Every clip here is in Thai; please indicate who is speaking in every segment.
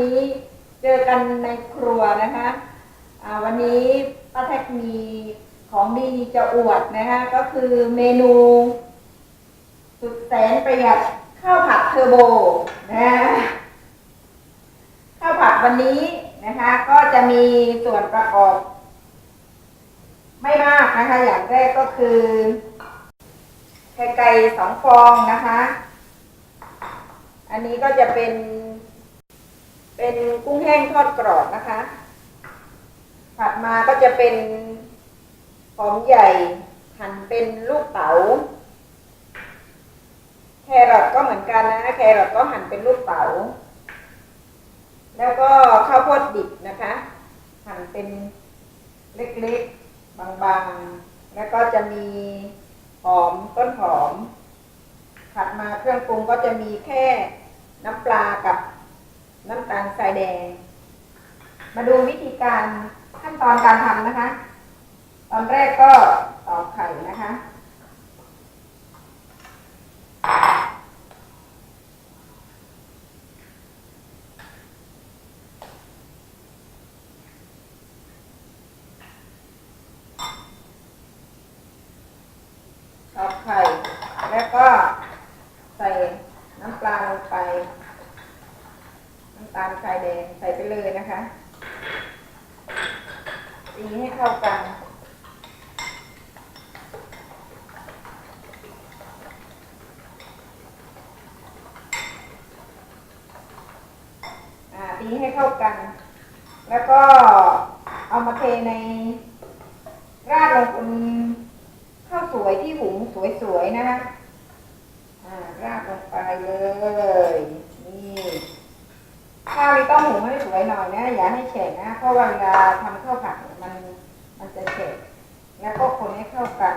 Speaker 1: นี้เจอกันในครัวนะคะวันนี้ป้าแท็กมีของดีจะอวดนะคะก็คือเมนู สุดแสนประหยัดข้าวผัดเทอร์โบนะข้าวผัดวันนี้นะคะ ก็จะมีส่วนประกอบ ไม่มากนะคะ อย่างแรกก็คือไข่ไก่สองฟองนะคะ อันนี้ก็จะเป็น เป็นกุ้งแห้งทอดกรอบนะคะผัดมาก็จะเป็นหอมใหญ่หั่นเป็นลูกเต๋าแครอทก็เหมือนกันนะแครอทก็หั่นเป็นลูกเต๋าแล้วก็ข้าวโพดดิบนะคะ หั่นเป็นเล็กๆบางๆ แล้วก็จะมีหอมต้นหอมผัดมาเครื่องปรุงก็จะมีแค่น้ำปลากับ น้ำตาลทรายแดง มาดูวิธีการขั้นตอนการทำนะคะ ตอนแรกก็ตอกไข่นะคะ ตอกไข่ แล้วก็ใส่น้ำปลาลงไป น้ำตาลทรายแดงใส่ไปเลยนะคะ ตีให้เข้ากัน อ่า ตีให้เข้ากัน แล้วก็เอามาเทใน ราดลงบนข้าวสวยที่หุงสวยๆนะคะราดลงไปเลย นี่ข้าวนี่ต้องหุงให้สวยหน่อยนะ อย่าให้แฉะนะ เพราะว่าเวลาทำข้าวผัดมันมันจะแฉะแล้วก็คนให้เข้ากัน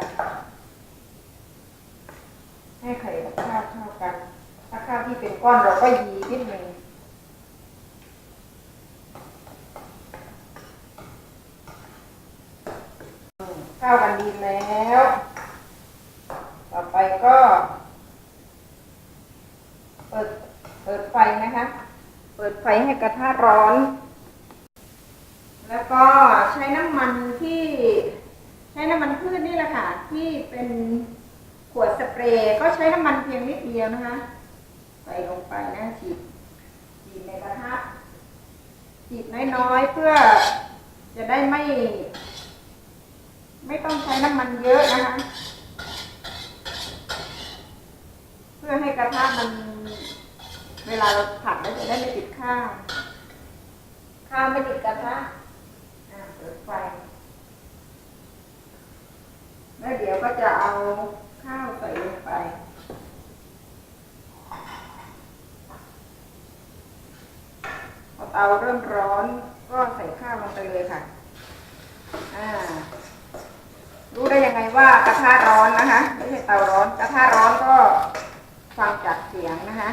Speaker 1: ให้ไข่กับข้าวเข้ากัน ถ้าข้าวที่เป็นก้อนเราก็ยีนิดหนึ่งอืมเข้ากันดีแล้ว ต่อไปก็ เปิดเปิดไฟนะคะ เปิดไฟให้กระทะร้อน แล้วก็ใช้น้ำมันที่ ใช้น้ำมันพืชนี่แหละค่ะ ที่เป็นขวดสเปรย์ก็ใช้น้ำมันเพียงนิดเดียวนะคะ ใส่ลงไปนะฉีดฉีดในกระทะฉีดน้อยๆเพื่อจะได้ไม่ ไม่ต้องใช้น้ำมันเยอะนะคะ เพื่อให้กระทะมัน เวลาเราผัดแล้วจะได้ไม่ติดข้าวข้าวไม่ติดกระทะอ่าเปิดไฟ แล้วเดี๋ยวก็จะเอาข้าวใส่ลงไปพอเตาเริ่มร้อนก็ใส่ข้าวลงไปเลยค่ะ อ่า รู้ได้ยังไงว่ากระทะร้อนนะคะไม่ใช่เตาร้อน กระทะร้อนก็ฟังจากเสียงนะคะ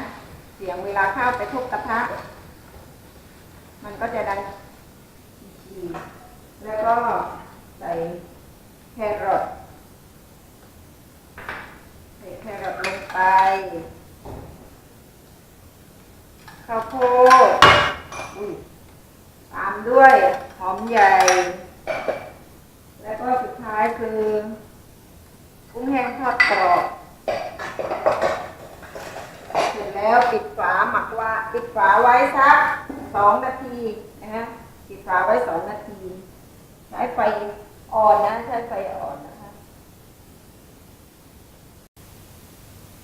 Speaker 1: เสียงเวลาข้าวไปทุบกระทะ มันก็จะดังทีแล้วก็ใส่แครอทใส่แครอทลงไป ข้าวโพดตามด้วยหอมใหญ่ ก็สุดท้ายคือ กุ้งแห้งทอดกรอบเสร็จแล้วปิดฝาหมักว่าปิดฝาไว้สักสองนาทีนะฮะปิดฝาไว้สองนาที ใช้ไฟอ่อนนะใช้ไฟอ่อนนะคะ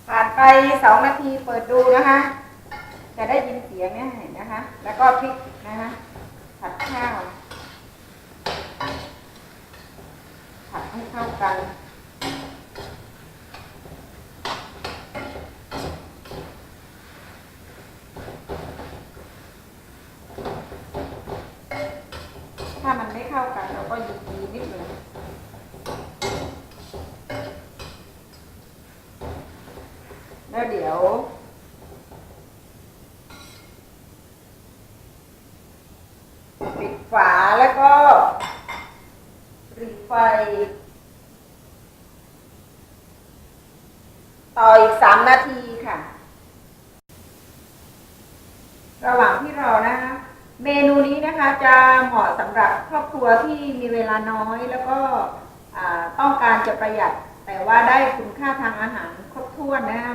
Speaker 1: ผ่านไปสองนาทีเปิดดูนะคะจะได้ยินเสียงเนี่ยเห็นนะคะ แล้วก็พริกนะคะผัดข้าว ผัดให้เข้ากัน ถ้ามันไม่เข้ากันเราก็หยียีนิดหนึ่งแล้วเดี๋ยว ปิดฝาแล้วก็ปิดไฟ ต่ออีกสามนาทีค่ะ ระหว่างที่รอนะคะ เมนูนี้นะคะจะเหมาะสำหรับครอบครัวที่มีเวลาน้อยแล้วก็ต้องการจะประหยัด แต่ว่าได้คุณค่าทางอาหารครบถ้วนนะคะ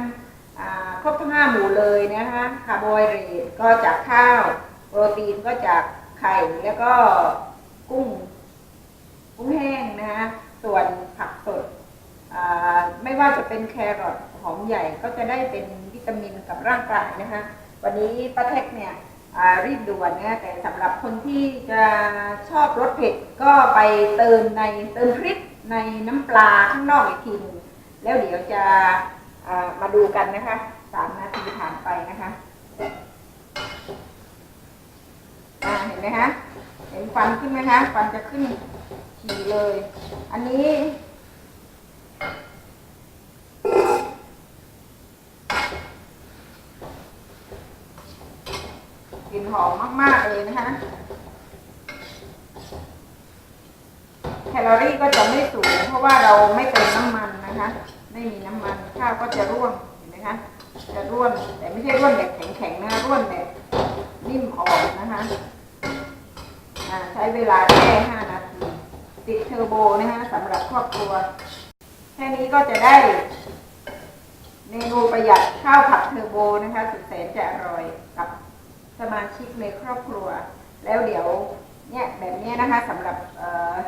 Speaker 1: ครบทั้งห้าหมู่เลยนะคะคาร์โบไฮเดรตก็จากข้าว โปรตีนก็จากไข่แล้วก็กุ้ง กุ้งแห้ง นะคะส่วนผักสดไม่ว่าจะเป็นแครอทหอมใหญ่ก็จะได้เป็นวิตามินกับร่างกายนะคะวันนี้ป้าเทคเนี่ยรีบด่วนนะแต่สำหรับคนที่จะชอบรสเผ็ดก็ไปเติมในเติมพริกในน้ำปลาข้างนอกอีกทีนึงแล้วเดี๋ยวจะามาดูกันนะคะสามนาทีผ่านไปนะคะเห็นไหมคะเห็นควันขึ้นไหมคะควันจะขึ้น เลย อันนี้ กลิ่นหอมมาก ๆ เลยนะคะ แคลอรี่ก็จะไม่สูง เพราะว่าเราไม่เติมน้ำมันนะคะ ไม่มีน้ำมัน ข้าวก็จะร่วนเห็นไหมคะ จะร่วน แต่ไม่ใช่ร่วนแบบแข็งๆนะร่วนแบบนิ่มอ่อนนะคะ ใช้เวลาแค่5นา ติดเทอร์โบนะคะสำหรับครอบครัว แค่นี้ก็จะได้เมนูประหยัดข้าวผัดเทอร์โบนะคะสุดแสนจะอร่อยกับสมาชิกในครอบครัว แล้วเดี๋ยวเนี่ยแบบเนี้ยนะคะสำหรับเอ่อ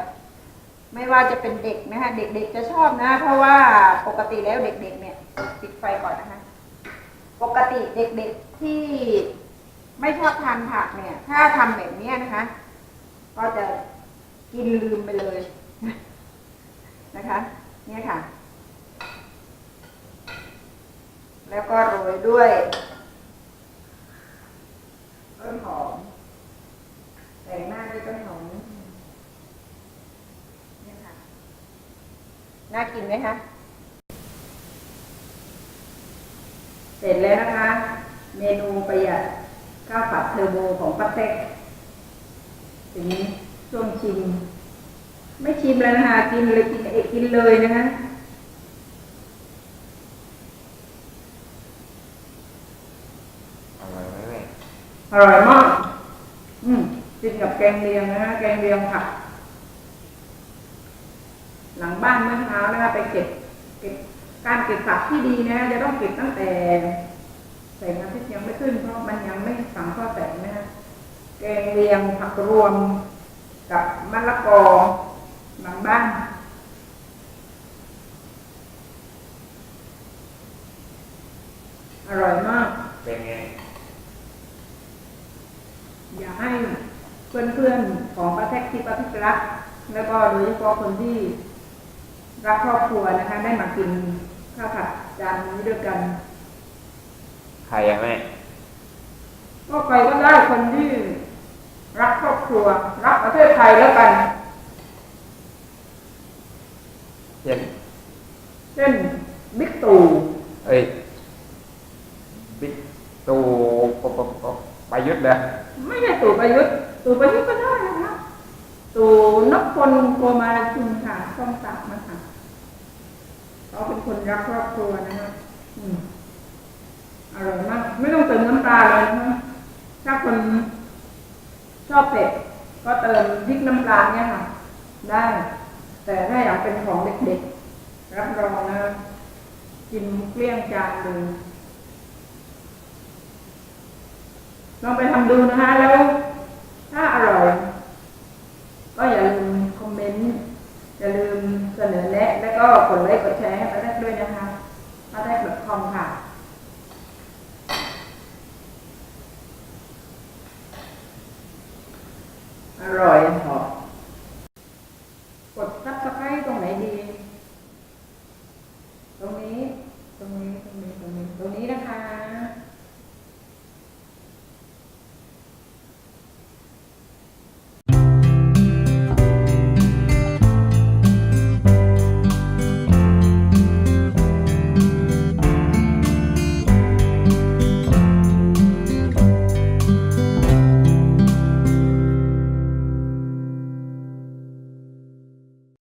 Speaker 1: ไม่ว่าจะเป็นเด็กนะคะเด็กๆจะชอบนะ เพราะว่าปกติแล้วเด็กๆเนี่ยปิดไฟก่อนนะคะ ปกติเด็กๆที่ไม่ชอบทานผักเนี่ย ถ้าทำแบบเนี้ยนะคะ ก็จะ กินลืมไปเลย นะคะ เนี่ยค่ะ แล้วก็โรยด้วยต้นหอมแต่งหน้าด้วยต้นหอมเนี่ยค่ะ น่ากินไหมคะ เสร็จแล้วนะคะ เมนูประหยัดข้าวผัดเทอร์โบของป้าเต็กถึงนี้ ช่วงชิม ไม่ชิมแล้วนะคะกินเลยกินเองกินเลยนะคะ
Speaker 2: อร่อยไหมแม่
Speaker 1: อร่อยมาก อืมกินกับแกงเลียงนะฮะแกงเลียงผักหลังบ้านเมื่อเช้านะคะไปเก็บเก็บการเก็บผักที่ดีนะฮะจะต้องเก็บตั้งแต่แสงอาทิตย์ยังไม่ขึ้นเพราะมันยังไม่ฝังข้อแสงนะฮะแกงเลียงผักรวม กับมะละกอหลังบ้านอร่อยมาก
Speaker 2: เป็นไง
Speaker 1: อยากให้เพื่อนๆของประเทศที่ประเทศรัก แล้วก็โดยเฉพาะคนที่รักครอบครัวนะคะ ได้มากินข้าวผัดจานนี้ด้วยกัน
Speaker 2: ใครอะแม่
Speaker 1: ก็ใครก็ได้คนที่รัก ครอบครัวรักประเทศไทยแล้วกัน
Speaker 2: เช่น
Speaker 1: เช่นบิ๊กตู่
Speaker 2: เอ้ยบิ๊กตูปปปประยุทธ์เลย
Speaker 1: ไม่ใช่ตู่ประยุทธ์ตู่ประยุทธ์ก็ได้นะคะตู่นพพลโกมาลชุนค่ะต้องตักนะคะเขาเป็นคนรักครอบครัวนะคะอืมอร่อยมาก ไม่ต้องเติมน้ำตาลเลยนะคะถ้าคนช อบเผ็ดก็เติมพริกน้ำปลาเนี่ยค่ะ ได้ แต่ถ้าอยากเป็นของเด็กๆ รับรองนะ กินเกลี้ยงจานเลยลองไปทำดูนะคะแล้ว ถ้าอร่อย ก็อย่าลืมคอมเมนต์ อย่าลืมเสนอแนะ แล้วก็กดไลค์กดแชร์ให้ป้าแรกด้วยนะคะป้าแรก .com ค่ะ อร่อยหอม